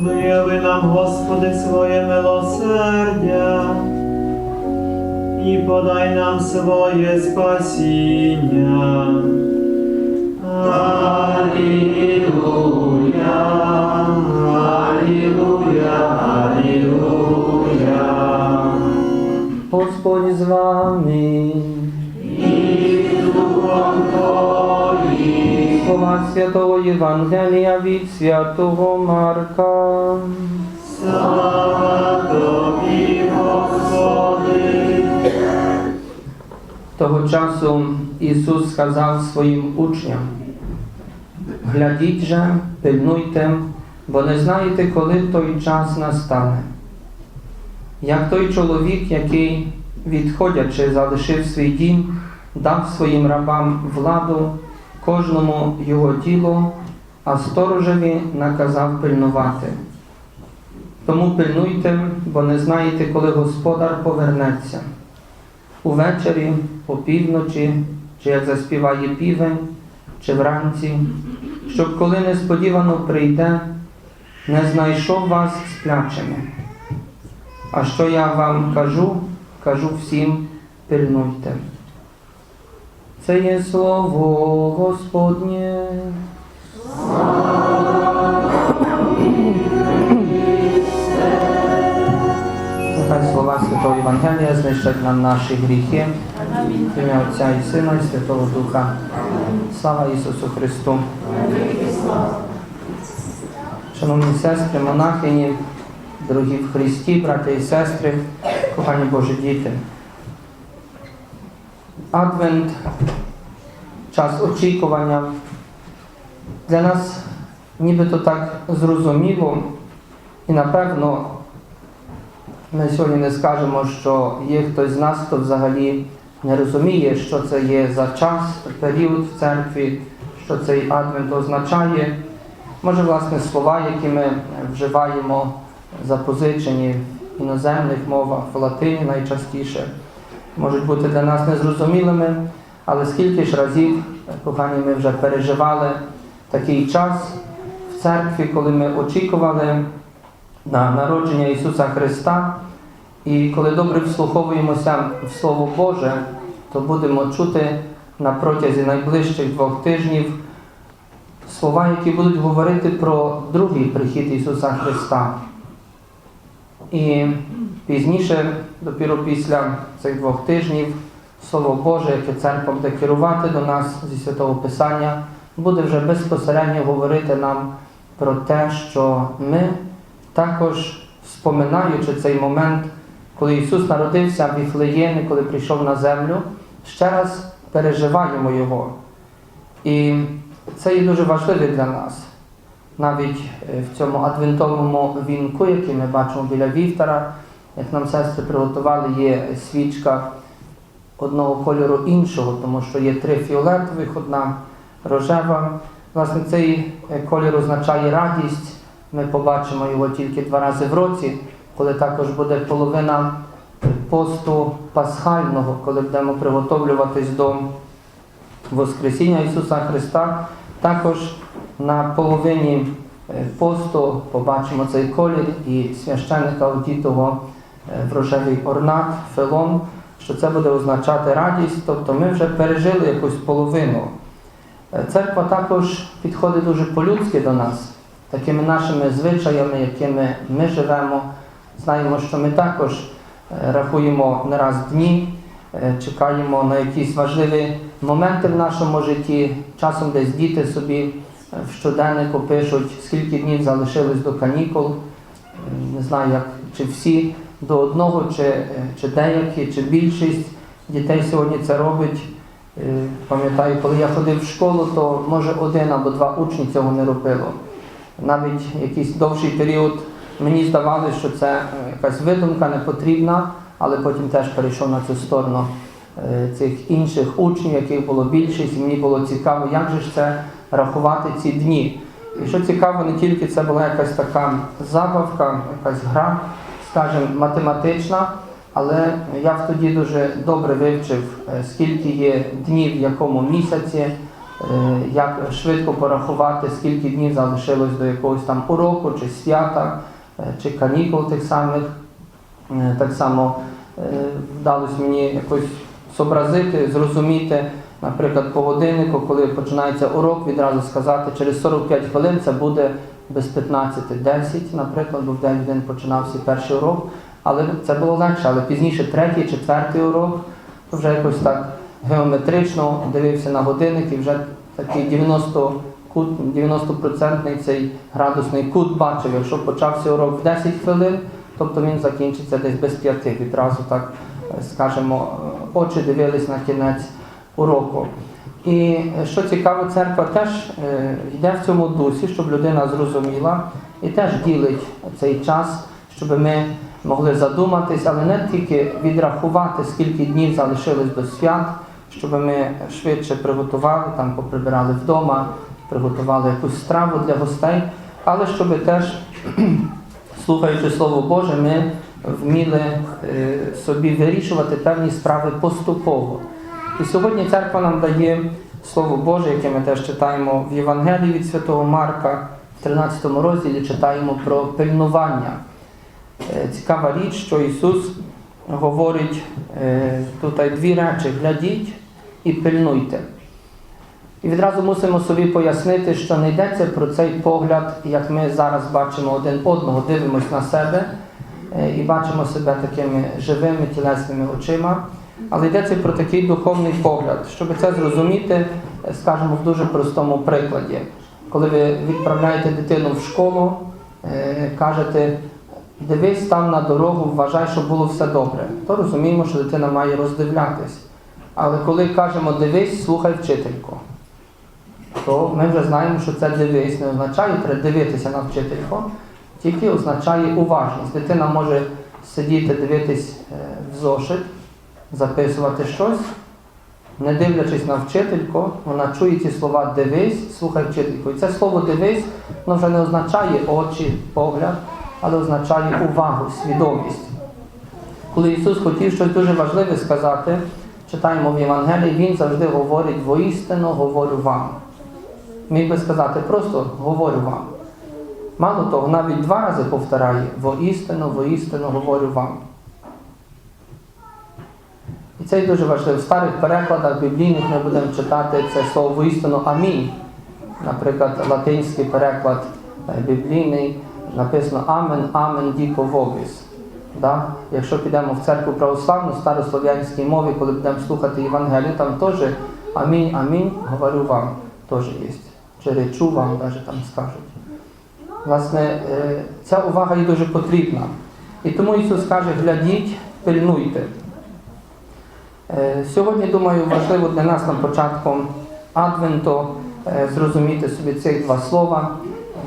Вияви нам, Господи, своє милосердя. І подай нам своє спасіння. Господь з вами. Слова Святого Євангелія від Святого Марка. Слава Тобі, Господи. Того часу Ісус сказав своїм учням: Глядіть же, пильнуйте, бо не знаєте, коли той час настане. Як той чоловік, який, відходячи, залишив свій дім, дав своїм рабам владу, кожному його діло, а сторожеві наказав пильнувати. Тому пильнуйте, бо не знаєте, коли господар повернеться. Увечері, опівночі, чи як заспіває півень, чи вранці, щоб коли несподівано прийде, не знайшов вас сплячими. А що я вам кажу, кажу всім, пильнуйте. Це є слово Господнє. Нехай слова Святого Євангелія знищать нам наші гріхи. В ім'я Отця і Сина і Святого Духа. Слава Ісусу Христу. Шановні сестри, монахині, дорогі в Христі, брати і сестри, кохані Божі діти. Адвент, час очікування. Для нас нібито так зрозуміло і напевно ми сьогодні не скажемо, що є хтось з нас, хто взагалі не розуміє, що це є за час, період в церкві, що цей адвент означає. Може, власне, слова, які ми вживаємо запозичені іноземних мовах, в латині найчастіше, можуть бути для нас незрозумілими, але скільки ж разів, кохані, ми вже переживали такий час в церкві, коли ми очікували на народження Ісуса Христа. І коли добре вслуховуємося в Слово Боже, то будемо чути на протязі найближчих двох тижнів слова, які будуть говорити про другий прихід Ісуса Христа. І пізніше, допіру після цих двох тижнів, Слово Боже, яке церква буде керувати до нас зі святого Писання, буде вже безпосередньо говорити нам про те, що ми також, споминаючи цей момент, коли Ісус народився в Віфлеємі, коли прийшов на землю, ще раз переживаємо Його. І це є дуже важливо для нас. Навіть е, в цьому адвентовому вінку, який ми бачимо біля вівтара, як нам сестри приготували, є свічка одного кольору іншого, тому що є три фіолетових, одна рожева. Власне, цей е, колір означає радість. Ми побачимо його тільки два рази в році, коли також буде половина посту пасхального, коли будемо приготовлюватись до Воскресіння Ісуса Христа. Також на половині е, посту побачимо цей колір і священника одітого е, в рожевий орнат, фелон, що це буде означати радість, тобто ми вже пережили якусь половину. Е, Церква також підходить дуже по-людськи до нас, такими нашими звичаями, якими ми живемо. Знаємо, що ми також рахуємо не раз дні, чекаємо на якісь важливі моменти в нашому житті. Часом десь діти собі е, в щоденнику пишуть, скільки днів залишилось до канікул. Е, Не знаю, як чи всі до одного, чи, е, чи деякі, чи більшість дітей сьогодні це робить. Е, Пам'ятаю, коли я ходив в школу, то може один або два учні цього не робило. Навіть якийсь довший період мені здавалося, що це е, якась видумка не потрібна, але потім теж перейшов на цю сторону е, цих інших учнів, яких було більшість, і мені було цікаво, як же ж це рахувати ці дні. І що цікаво, не тільки це була якась така забавка, якась гра, скажімо, математична, але я тоді дуже добре вивчив, е, скільки є днів в якому місяці, е, як швидко порахувати, скільки днів залишилось до якогось там уроку чи свята, чи канікул тих самих. Е, Так само е, вдалося мені якось зобразити, зрозуміти, наприклад, по годиннику, коли починається урок, відразу сказати, через 45 хвилин це буде без 15-10, наприклад, бо в день в починався перший урок. Але це було легше, але пізніше третій, четвертий урок, то вже якось так геометрично дивився на годинник і вже такий 90 кут, 90% цей градусний кут бачив. Якщо почався урок в 10 хвилин, тобто він закінчиться десь без п'яти. Відразу так, скажімо, е, очі дивились на кінець уроку. І е, що цікаво, церква теж е, йде в цьому дусі, щоб людина зрозуміла і теж ділить цей час, щоб ми могли задуматись, але не тільки відрахувати, скільки днів залишилось до свят, щоб ми швидше приготували, там поприбирали вдома, приготували якусь страву для гостей, але щоб теж, слухаючи Слово Боже, ми вміли е, собі вирішувати певні справи поступово. І сьогодні церква нам дає Слово Боже, яке ми теж читаємо в Євангелії від Святого Марка, в 13 розділі читаємо про пильнування. Е, Цікава річ, що Ісус говорить е, тут дві речі: глядіть і пильнуйте. І відразу мусимо собі пояснити, що не йдеться про цей погляд, як ми зараз бачимо один одного, дивимося на себе е, і бачимо себе такими живими тілесними очима. Але йдеться про такий духовний погляд. Щоб це зрозуміти, е, скажемо в дуже простому прикладі. Коли ви відправляєте дитину в школу, е, кажете, дивись там на дорогу, вважай, щоб було все добре, то розуміємо, що дитина має роздивлятись. Але коли кажемо дивись, слухай вчительку, то ми вже знаємо, що це дивись не означає треба дивитися на вчительку, тільки означає уважність. Дитина може сидіти, дивитись е, в зошит, записувати щось, не дивлячись на вчительку, вона чує ці слова дивись, слухай вчительку. І це слово дивись, воно вже не означає очі, погляд, але означає увагу, свідомість. Коли Ісус хотів щось дуже важливе сказати, читаємо в Євангелії, Він завжди говорить воістину, говорю вам. Міг би сказати, просто говорю вам. Мало того, навіть два рази повторяє воістину, воістину говорю вам. І це дуже важливо. В старих перекладах біблійних ми будемо читати це слово воістину амінь. Наприклад, латинський переклад е, біблійний написано Амен, Амен діко вобіс. Да? Якщо підемо в церкву православну, в старослов'янській мові, коли будемо слухати Євангелію, там теж амінь, амінь, говорю вам, теж є. Чи речу вам, навіть там скажуть. Власне, е, ця увага є дуже потрібна. І тому Ісус каже, глядіть, пильнуйте. Е, Сьогодні, думаю, важливо для нас на початку Адвенту е, зрозуміти собі цих два слова.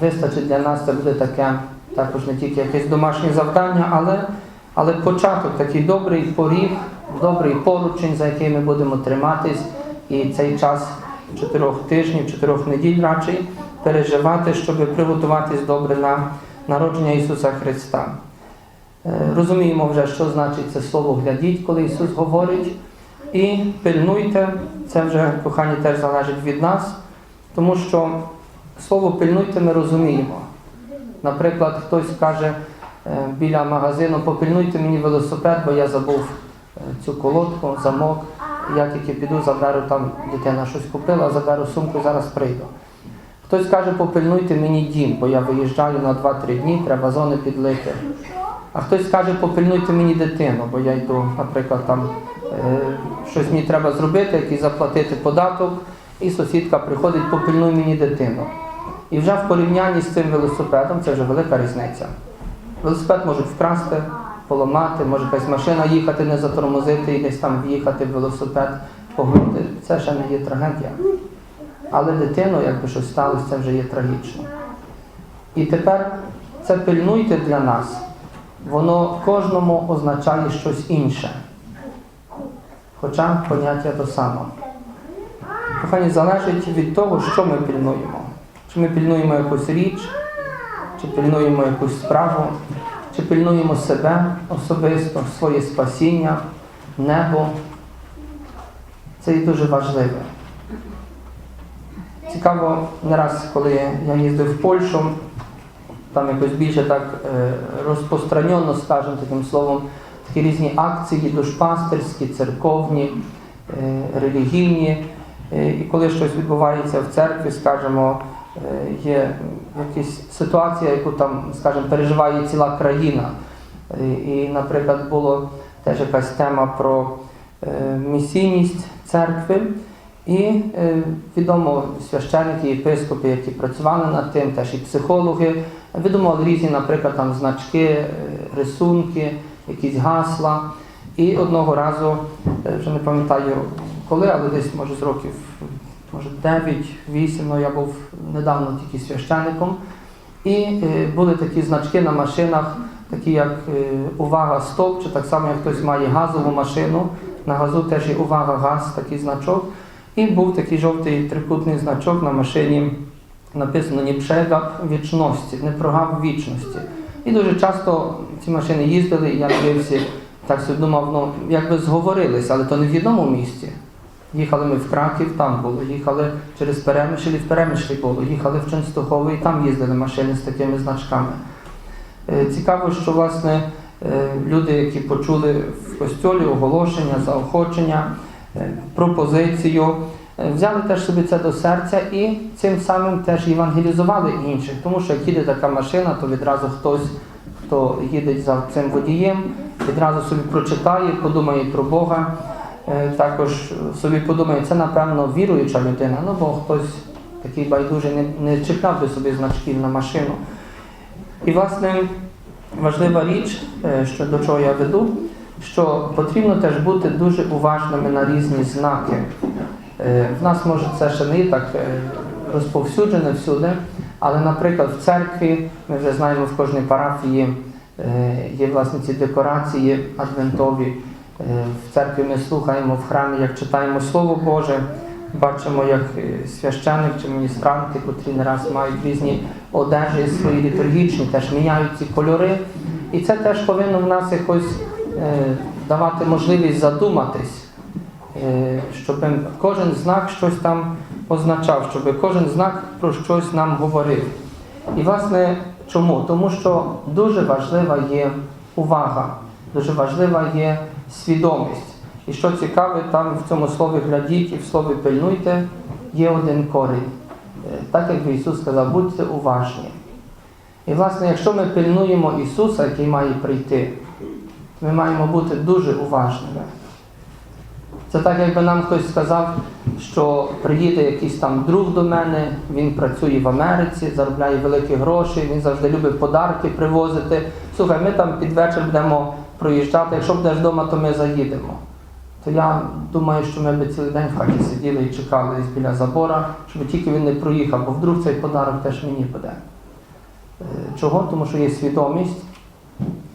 Вистачить для нас це буде таке також не тільки якесь домашнє завдання, але, але початок, такий добрий поріг, добрий поручень, за який ми будемо триматись, і цей час чотирьох тижнів, чотирьох неділь радший переживати, щоб приготуватись добре на народження Ісуса Христа. Е, Розуміємо вже, що значить це слово глядіть, коли Ісус говорить. І пильнуйте, це вже, кохані, теж залежить від нас, тому що слово пильнуйте ми розуміємо. Наприклад, хтось каже е, біля магазину, попильнуйте мені велосипед, бо я забув е, цю колодку, замок. Я тільки піду, заберу там, дитина щось купила, заберу сумку, зараз прийду. Хтось каже, попильнуйте мені дім, бо я виїжджаю на 2-3 дні, треба зони підлити. А хтось каже, попильнуйте мені дитину, бо я йду, наприклад, там е, щось мені треба зробити, якийсь заплатити податок, і сусідка приходить, попильнуй мені дитину. І вже в порівнянні з цим велосипедом це вже велика різниця. Велосипед можуть вкрасти, поламати, може якась машина їхати, не затормозити і десь там в'їхати в велосипед, погнути. Це ще не є трагедія. Але дитину, якби щось сталося, це вже є трагічно. І тепер це пильнуйте для нас. Воно кожному означає щось інше. Хоча поняття то саме. Кохані, залежить від того, що ми пильнуємо. Чи ми пильнуємо якусь річ, чи пильнуємо якусь справу, чи пильнуємо себе особисто, своє спасіння, небо. Це і дуже важливе. Цікаво, не раз, коли я їздив в Польщу, там якось більше так е, розпространено, скажімо таким словом, такі різні акції душпастерські, церковні, е, релігійні. Е, І коли щось відбувається в церкві, скажімо, є якась ситуація, яку там, скажімо, переживає ціла країна. Е, І, наприклад, була теж якась тема про е, місійність церкви. І е, відомо священники, єпископи, які працювали над тим, теж і психологи, видумали різні, наприклад, там значки, е, рисунки, якісь гасла. І одного разу, е, вже не пам'ятаю коли, але десь може з років може 9-8, ну я був недавно тільки священником. І е, були такі значки на машинах, такі як е, увага, стоп, чи так само, як хтось має газову машину. На газу теж є увага, газ, такий значок. І був такий жовтий трикутний значок на машині, написано «Не przegap вічності, не прогав вічності. І дуже часто ці машини їздили, і я дивився, так собі думав, ну якби зговорилися, але то не в одному місці. Їхали ми в Краків, там було, їхали через Перемишль, в Перемишлі було, їхали в Ченстухово, і там їздили машини з такими значками. Е, Цікаво, що власне е, люди, які почули в костьолі оголошення, заохочення, е, пропозицію, взяли теж собі це до серця і цим самим теж євангелізували інших. Тому що як їде така машина, то відразу хтось, хто їде за цим водієм, відразу собі прочитає, подумає про Бога. Е, Також собі подумає, це напевно віруюча людина, ну бо хтось такий байдужий не, не чіпляв би собі значків на машину. І, власне, важлива річ, е, що до чого я веду, що потрібно теж бути дуже уважними на різні знаки. Е, В нас може це ще не так розповсюджене всюди, але, наприклад, в церкві, ми вже знаємо, в кожній парафії є власне ці декорації адвентові. Е, В церкві ми слухаємо в храмі, як читаємо Слово Боже, бачимо, як е, священник чи міністранти, котрі не раз мають різні одежі свої літургічні, теж міняють ці кольори. І це теж повинно в нас якось е, давати можливість задуматись, щоб кожен знак щось там означав, щоб кожен знак про щось нам говорив. І власне чому? Тому що дуже важлива є увага, дуже важлива є свідомість. І що цікаве, там в цьому слові глядіть і в слові пильнуйте є один корінь. Е, Так як Ісус сказав, будьте уважні. І власне, якщо ми пильнуємо Ісуса, який має прийти, ми маємо бути дуже уважними. Це так, якби нам хтось сказав, що приїде якийсь там друг до мене, він працює в Америці, заробляє великі гроші, він завжди любить подарки привозити. Слухай, ми там під вечір будемо проїжджати, якщо будеш вдома, то ми заїдемо. То я думаю, що ми б цілий день в хаті сиділи і чекали біля забора, щоб тільки він не проїхав, бо вдруг цей подарок теж мені буде. Е, Чого? Тому що є свідомість,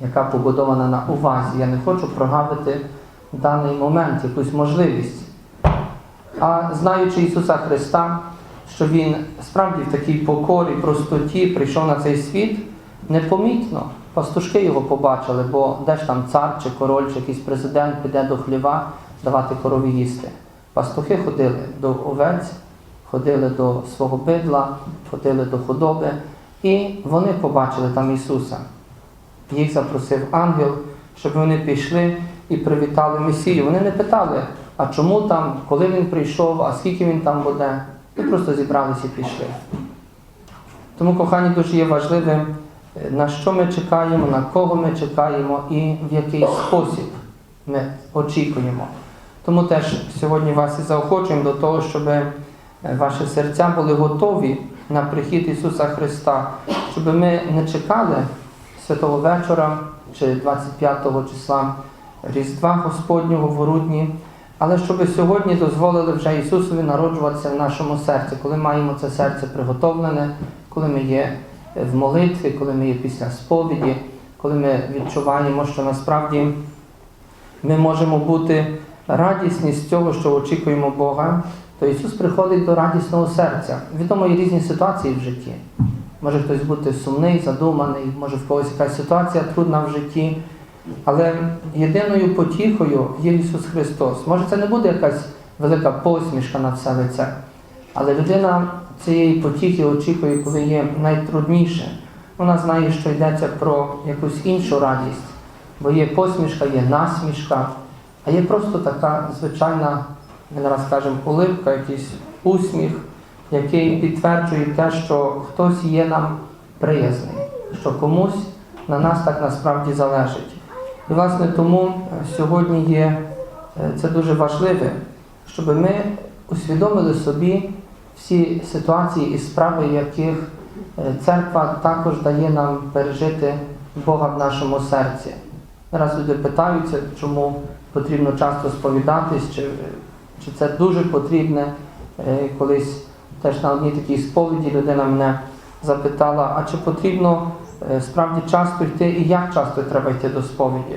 яка побудована на увазі. Я не хочу прогавити даний момент, якусь можливість. А знаючи Ісуса Христа, що Він справді в такій покорі, простоті прийшов на цей світ, непомітно. Пастушки його побачили, бо де ж там цар чи король, чи якийсь президент піде до хліва давати корові їсти. Пастухи ходили до овець, ходили до свого бидла, ходили до худоби, і вони побачили там Ісуса. Їх запросив ангел, щоб вони пішли і привітали Месію. Вони не питали, а чому там, коли він прийшов, а скільки він там буде. Вони просто зібралися і пішли. Тому, кохані, дуже є важливим, на що ми чекаємо, на кого ми чекаємо і в який спосіб ми очікуємо. Тому теж сьогодні вас і заохочуємо до того, щоб е, ваші серця були готові на прихід Ісуса Христа, щоб ми не чекали святого вечора чи 25 числа Різдва Господнього в грудні, але щоб сьогодні дозволили вже Ісусові народжуватися в нашому серці, коли маємо це серце приготовлене, коли ми є в молитві, коли ми є після сповіді, коли ми відчуваємо, що насправді ми можемо бути радісні з цього, що очікуємо Бога, то Ісус приходить до радісного серця. Відомо є різні ситуації в житті. Може хтось бути сумний, задуманий, може в когось якась ситуація трудна в житті. Але єдиною потіхою є Ісус Христос. Може, це не буде якась велика посмішка на все лице, але людина цієї потіхи очікує, коли є найтрудніше. Вона знає, що йдеться про якусь іншу радість, бо є посмішка, є насмішка, а є просто така звичайна, ми зараз кажемо, улипка, якийсь усміх, який підтверджує те, що хтось є нам приязний, що комусь на нас так насправді залежить. І власне тому е, сьогодні є е, це дуже важливе, щоб ми усвідомили собі всі ситуації і справи, яких е, церква також дає нам пережити Бога в нашому серці. Зараз люди питаються, чому потрібно часто сповідатись, чи, чи це дуже потрібне. Е, Колись теж на одній такій сповіді людина мене запитала, а чи потрібно е, справді часто йти і як часто треба йти до сповіді?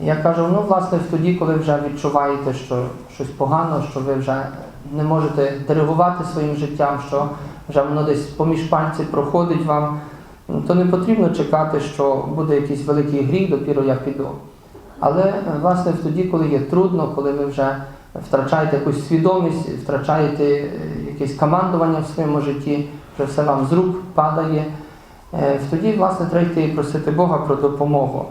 Я кажу, ну власне тоді, коли вже відчуваєте, що щось погано, що ви вже не можете диригувати своїм життям, що вже воно десь поміж пальців проходить вам, то не потрібно чекати, що буде якийсь великий гріх, допіру я піду. Але е, власне тоді, коли є трудно, коли ви вже втрачаєте якусь свідомість, втрачаєте е, якесь командування в своєму житті, що все вам з рук падає, е, тоді, власне, треба просити Бога про допомогу.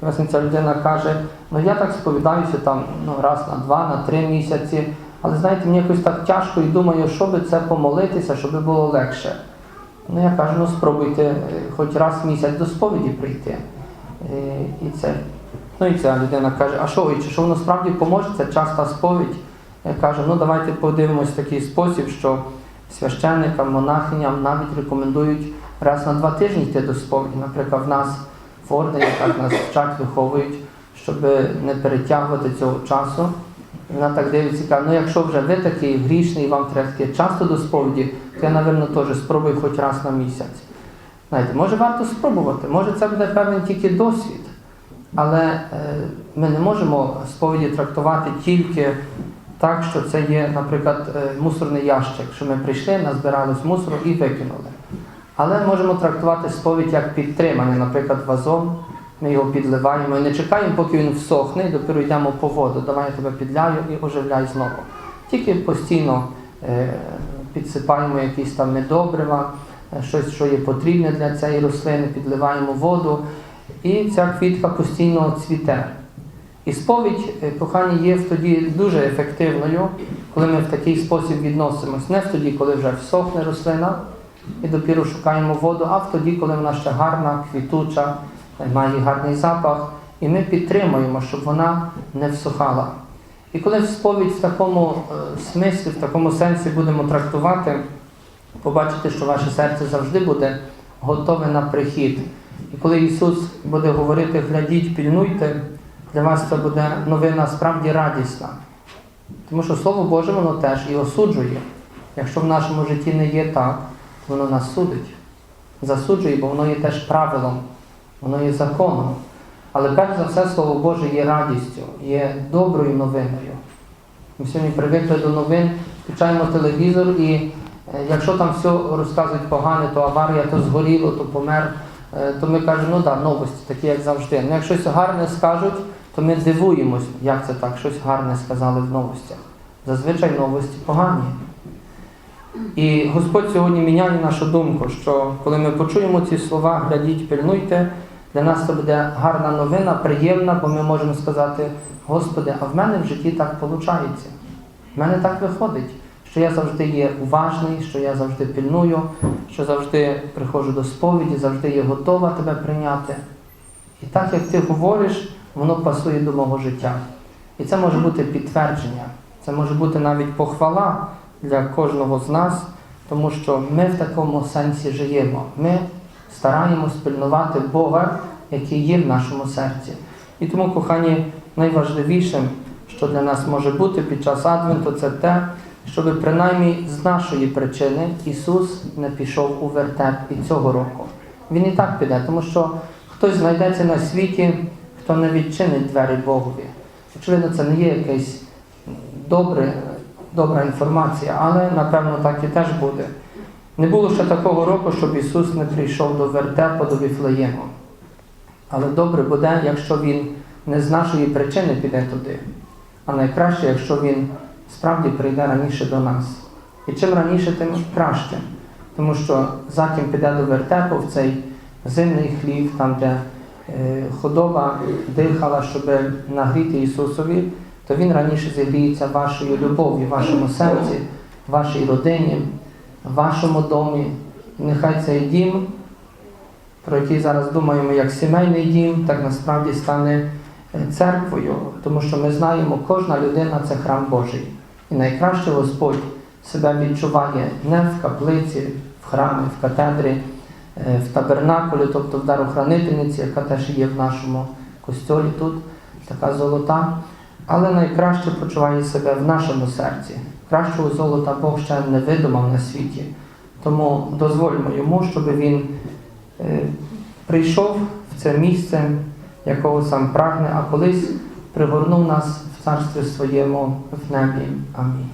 Власне, ця людина каже, ну я так сповідаюся там ну, раз на два, на три місяці, але знаєте, мені якось так тяжко і думаю, що би це помолитися, щоб було легше. Ну я кажу, ну спробуйте е, хоч раз в місяць до сповіді прийти. Е, І це. Ну і ця людина каже, а що, чи що воно справді поможе, це часта сповідь. Я кажу, ну давайте подивимось в такий спосіб, що священникам, монахиням навіть рекомендують раз на два тижні йти до сповіді. Наприклад, в нас в ордені так нас вчать, виховують, щоб не перетягувати цього часу. Вона так дивиться каже, ну якщо вже ви такий грішний, вам треба йти часто до сповіді, то я, напевно, теж спробую хоч раз на місяць. Знаєте, може варто спробувати, може це буде певний тільки досвід. Але е, ми не можемо сповіді трактувати тільки так, що це є, наприклад, е, мусорний ящик, що ми прийшли, назбирались мусору і викинули. Але можемо трактувати сповідь як підтримання, наприклад, вазон, ми його підливаємо і не чекаємо, поки він всохне, і допіру йдемо по воду. Давай я тебе підляю і оживляй знову. Тільки постійно е, підсипаємо якісь там недобрива, е, щось, що є потрібне для цієї рослини, підливаємо воду, і ця квітка постійно цвіте. І сповідь, е, кохані, є тоді дуже ефективною, коли ми в такий спосіб відносимось. Не в тоді, коли вже всохне рослина, і допіру шукаємо воду, а в тоді, коли вона ще гарна, квітуча, має гарний запах, і ми підтримуємо, щоб вона не всухала. І коли сповідь в такому е, смислі, в такому сенсі будемо трактувати, побачите, що ваше серце завжди буде готове на прихід. І коли Ісус буде говорити, глядіть, пільнуйте, для вас це буде новина справді радісна. Тому що Слово Боже воно теж і осуджує. Якщо в нашому житті не є так, воно нас судить. Засуджує, бо воно є теж правилом, воно є законом. Але перш за все, Слово Боже є радістю, є доброю новиною. Ми сьогодні привикли до новин, включаємо телевізор і е, якщо там все розказують погане, то аварія, то згоріло, то помер, е, то ми кажемо, ну так, новості, такі як завжди. Ну, як щось гарне скажуть, то ми дивуємось, як це так, щось гарне сказали в новостях. Зазвичай новості погані. І Господь сьогодні міняє нашу думку, що коли ми почуємо ці слова, глядіть, пильнуйте, для нас це буде гарна новина, приємна, бо ми можемо сказати, Господи, а в мене в житті так виходить. В мене так виходить, що я завжди є уважний, що я завжди пильную, що завжди приходжу до сповіді, завжди є готова тебе прийняти. І так, як ти говориш, воно пасує до мого життя. І це може бути підтвердження, це може бути навіть похвала для кожного з нас, тому що ми в такому сенсі живемо. Ми стараємось пильнувати Бога, який є в нашому серці. І тому, кохані, найважливішим, що для нас може бути під час Адвенту, це те, щоб принаймні з нашої причини Ісус не пішов у вертеп і цього року. Він і так піде, тому що хтось знайдеться на світі, хто не відчинить двері Богові. Очевидно, це не є якесь добре, добра інформація, але напевно так і теж буде. Не було ще такого року, щоб Ісус не прийшов до вертепу, до Віфлеєму. Але добре буде, якщо Він не з нашої причини піде туди, а найкраще, якщо Він справді прийде раніше до нас. І чим раніше, тим краще. Тому що затім піде до вертепу в цей зимний хлів, там, де е, худоба дихала, щоб нагріти Ісусові, то Він раніше зігріється вашою любов'ю, вашому серці, вашій родині, вашому домі. Нехай цей дім, про який зараз думаємо як сімейний дім, так насправді стане е, церквою, тому що ми знаємо, кожна людина це храм Божий. І найкраще Господь себе відчуває не в каплиці, в храмі, в катедрі, е, в табернакулі, тобто в дарохранительниці, яка теж є в нашому костьолі тут, така золота. Але найкраще почуває себе в нашому серці. Кращого золота Бог ще не видумав на світі. Тому дозвольмо йому, щоб він е, прийшов в це місце, якого сам прагне, а колись пригорнув нас в царстві своєму в небі. Амінь.